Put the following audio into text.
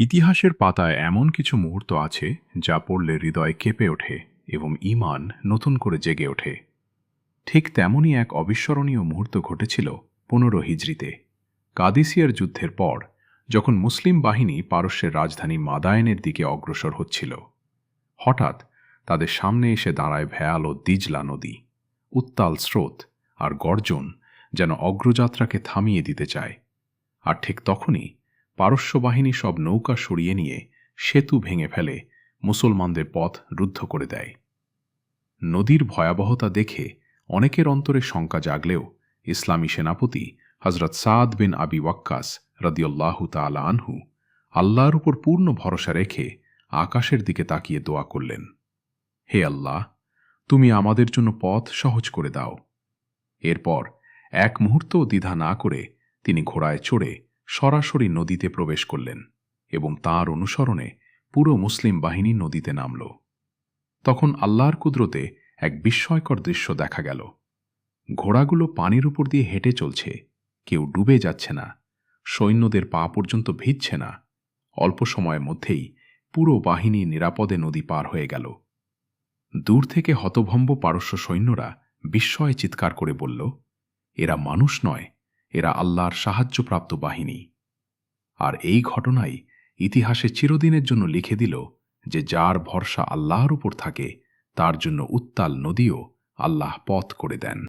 ইতিহাসের পাতায় এমন কিছু মুহূর্ত আছে যা পড়লে হৃদয় কেঁপে ওঠে এবং ঈমান নতুন করে জেগে ওঠে। ঠিক তেমনই এক অবিস্মরণীয় মুহূর্ত ঘটেছিল পনেরো হিজড়িতে। কাদিসিয়ার যুদ্ধের পর, যখন মুসলিম বাহিনী পারস্যের রাজধানী মাদায়নের দিকে অগ্রসর হচ্ছিল। হঠাৎ তাদের সামনে এসে দাঁড়ায় ভেয়াল ও দিজলা নদী। উত্তাল স্রোত আর গর্জন যেন অগ্রযাত্রাকে থামিয়ে দিতে চায়। আর ঠিক তখনই পারস্য বাহিনী সব নৌকা সরিয়ে নিয়ে সেতু ভেঙে ফেলে মুসলমানদের পথ রুদ্ধ করে দেয়। নদীর ভয়াবহতা দেখে অনেকের অন্তরে শঙ্কা জাগলেও ইসলামী সেনাপতি হজরত সাদ বিন আবি ওয়াক্কাস রদিউল্লাহু তালা আনহু আল্লাহর উপর পূর্ণ ভরসা রেখে আকাশের দিকে তাকিয়ে দোয়া করলেন, হে আল্লাহ, তুমি আমাদের জন্য পথ সহজ করে দাও। এরপর এক মুহূর্তও দ্বিধা না করে তিনি ঘোড়ায় চড়ে সরাসরি নদীতে প্রবেশ করলেন এবং তার অনুসরণে পুরো মুসলিম বাহিনী নদীতে নামল। তখন আল্লাহর কুদরতে এক বিস্ময়কর দৃশ্য দেখা গেল। ঘোড়াগুলো পানির উপর দিয়ে হেঁটে চলছে, কেউ ডুবে যাচ্ছে না, সৈন্যদের পা পর্যন্ত ভিজছে না, অল্প সময়ের মধ্যেই পুরো বাহিনী নিরাপদে নদী পার হয়ে গেল। দূর থেকে হতভম্ব পারস্য সৈন্যরা বিস্ময়ে চিৎকার করে বলল, এরা মানুষ নয়, এরা আল্লাহর সাহায্যপ্রাপ্ত বাহিনী। আর এই ঘটনাই ইতিহাসে চিরদিনের জন্য লিখে দিল যে যার ভরসা আল্লাহর উপর থাকে, তার জন্য উত্তাল নদীও আল্লাহ পথ করে দেন।